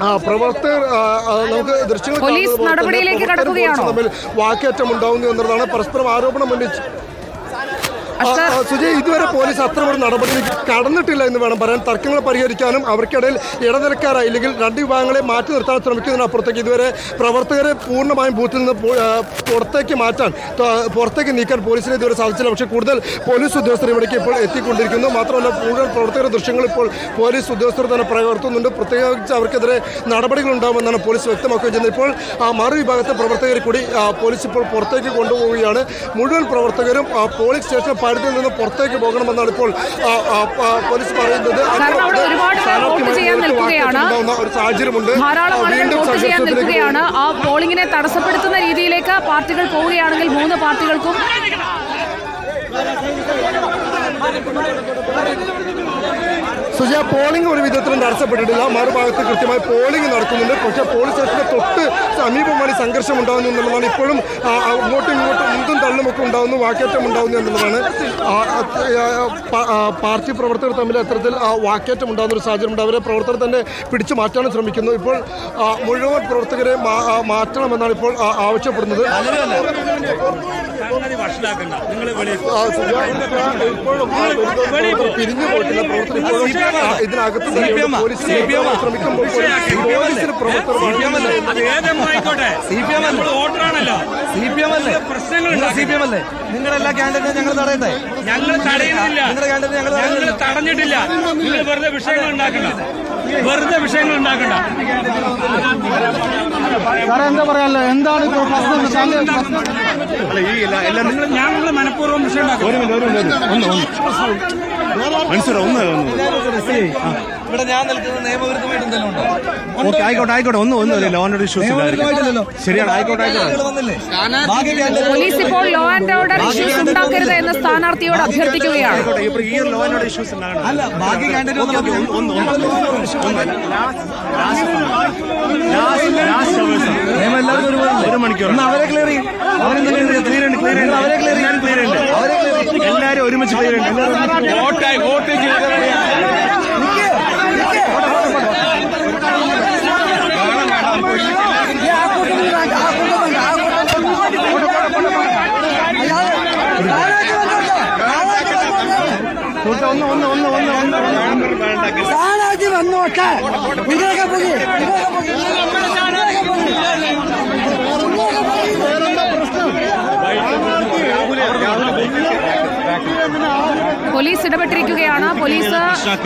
ആ, പ്രവർത്തകർ നമുക്ക് ദൃശ്യങ്ങൾ തമ്മിൽ വാക്കേറ്റം ഉണ്ടാവുന്നു എന്നുള്ളതാണ് പരസ്പരം ആരോപണം ഉന്നയിച്ച് ആ, അഷ്കർ ആ, സുജയ് ഇതുവരെ പോലീസ് അത്ര അത്തരമൊരു നടപടിയിലേക്ക് കടന്നിട്ടില്ല എന്ന് വേണം പറയാൻ. തർക്കങ്ങൾ പരിഹരിക്കാനും അവർക്കിടയിൽ ഇടനിലക്കാരായി ഇല്ലെങ്കിൽ രണ്ട് വിഭാഗങ്ങളെ മാറ്റി നിർത്താൻ ശ്രമിക്കുന്നതിനപ്പുറത്തേക്ക് ഇതുവരെ പ്രവർത്തകരെ പൂർണമായും ബൂത്തിൽ നിന്ന് പുറത്തേക്ക് മാറ്റാൻ പുറത്തേക്ക് നീക്കാൻ പോലീസിന് ഇതുവരെ സാധിച്ചില്ല. പക്ഷേ കൂടുതൽ പോലീസ് ഉദ്യോഗസ്ഥർ ഇവിടേക്ക് ഇപ്പോൾ എത്തിക്കൊണ്ടിരിക്കുന്നു. മാത്രമല്ല കൂടുതൽ പ്രവർത്തകരുടെ ദൃശ്യങ്ങൾ ഇപ്പോൾ പോലീസ് ഉദ്യോഗസ്ഥർ തന്നെ പകർത്തുന്നുണ്ട് പ്രത്യേകിച്ച് അവർക്കെതിരെ നടപടികൾ ഉണ്ടാകുമെന്നാണ് പോലീസ് വ്യക്തമാക്കുകയും ചെയ്യുന്നത് ഇപ്പോൾ ആ മറുവിഭാഗത്തെ പ്രവർത്തകരെ കൂടി പോലീസ് ഇപ്പോൾ പുറത്തേക്ക് കൊണ്ടുപോവുകയാണ്. മുഴുവൻ പ്രവർത്തകരും പോളിംഗ് സ്റ്റേഷൻ പരിധിയിൽ നിന്ന് പുറത്തേക്ക് പോകണമെന്നാണ് ഇപ്പോൾ പോലീസ് പറയുന്നത്. ഒരു സാഹചര്യമുണ്ട്. നിൽക്കുകയാണ്. ആ പോളിംഗിനെ തടസ്സപ്പെടുത്തുന്ന രീതിയിലേക്ക് പാർട്ടികൾ പോവുകയാണെങ്കിൽ മൂന്ന് പാർട്ടികൾക്കും സുജ പോളിംഗ് ഒരു വിധത്തിലും തടസ്സപ്പെട്ടിട്ടില്ല. മറുഭാഗത്ത് കൃത്യമായി പോളിംഗ് നടക്കുന്നുണ്ട്. പക്ഷേ പോളിംഗ് സ്റ്റേഷന്റെ തൊട്ട് സമീപമാണ് സംഘർഷം ഉണ്ടാകുന്നു എന്നുള്ളതാണ് ഇപ്പോഴും അങ്ങോട്ടും ഇങ്ങോട്ടും എന്തും ഉണ്ടാകുന്നു വാക്കേറ്റം ഉണ്ടാകുന്നു എന്നുള്ളതാണ് പാർട്ടി പ്രവർത്തകർ തമ്മിൽ അത്തരത്തിൽ വാക്കേറ്റം ഉണ്ടാകുന്ന ഒരു സാഹചര്യം ഉണ്ട് അവരെ പ്രവർത്തകർ തന്നെ പിടിച്ചു മാറ്റാനും ശ്രമിക്കുന്നു ഇപ്പോൾ മുഴുവൻ പ്രവർത്തകരെ മാറ്റണമെന്നാണ് ഇപ്പോൾ ആവശ്യപ്പെടുന്നത് പിരിഞ്ഞു പോയിട്ടില്ല പ്രവർത്തകർ ഇതിനകത്ത് ശ്രമിക്കുമ്പോൾ വോട്ടറാണല്ലോ. സി പി എം അല്ലേ? പ്രശ്നങ്ങൾ നിങ്ങൾ സി പി എം അല്ലേ? നിങ്ങളുടെ എല്ലാ ക്യാൻഡിഡേറ്റും ഞങ്ങൾ തടയട്ടെ? ഞങ്ങൾ തടയുന്നില്ല. നിങ്ങളുടെ ക്യാൻഡിഡേറ്റ് ഞങ്ങൾ ഞങ്ങൾ തടഞ്ഞിട്ടില്ല. നിങ്ങൾ വെറുതെ വിഷയങ്ങൾ ഉണ്ടാക്കണ്ട. വെറുതെ വിഷയങ്ങൾ ഉണ്ടാക്കണ്ട. സാറേ എന്താ പറയാനല്ലോ എന്താണ് ഇപ്പോൾ പ്രശ്നം? നിങ്ങൾ ഞങ്ങൾ മനഃപൂർവം വിഷയം ഉണ്ടാക്കും ഇവിടെ ഞാൻ നിൽക്കുന്നത് നിയമവിരുദ്ധമായിട്ട് എന്തെങ്കിലും ഉണ്ടോ ഓക്കെ ആയിക്കോട്ടെ ആയിക്കോട്ടെ ഒന്നും ഒന്നും ലോ ആൻഡ് ഇഷ്യൂസ് നിയമവിരുദ്ധമായിട്ടില്ലല്ലോ ശരിയാണ് ആയിക്കോട്ടെ ആയിക്കോട്ടെ ആളുകൾ വന്നില്ലേ ബാക്കി candidate- പോലീസ് ഇപ്പോൾ ലോ ആൻഡ് ഓർഡർ ഇഷ്യൂസ് ഉണ്ടാക്കരുത് എന്ന് സ്ഥാനാർത്ഥിയോട് അഭ്യർത്ഥിക്കുകയാണ് ആയിക്കോട്ടെ ഇപ്പോൾ ഈ ലോ ആൻഡ് ഇഷ്യൂസ് അല്ല ബാക്കി കാൻഡിഡേറ്റ് ഒന്ന് നമുക്ക് നിയമം എല്ലാവർക്കും ഒരുപോലെ ഒരു മണിക്കൂർ ഒന്ന് അവരെ ക്ലിയർ ചെയ്യും അവരെന്താ ക്ലിയർ ചെയ്യും ക്ലിയർ ഉണ്ട് അവരെ ക്ലിയർ ചെയ്യും എല്ലാവരും ഒരുമിച്ച് ക്ലിയർ ഉണ്ട് വോട്ട് വോട്ടായി വോട്ട് സ്ഥാനാർത്ഥി പോയി പോലീസ് ഇടപെട്ടിരിക്കുകയാണ്. പോലീസ്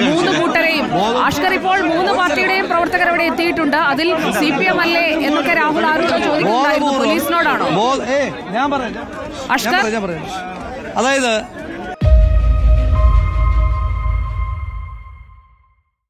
മൂന്ന് കൂട്ടരെയും. ആഷ്കർ ഇപ്പോൾ മൂന്ന് പാർട്ടിയുടെയും പ്രവർത്തകർ അവിടെ എത്തിയിട്ടുണ്ട്. അതിൽ സി പി എം അല്ലേ എന്നൊക്കെ രാഹുൽ ആരോട് ചോദിക്കുന്നുണ്ടായിരുന്നു. പോലീസിനോടാണോ? ഞാൻ പറയാം. ഞാൻ അഷ്കർ? അതായത്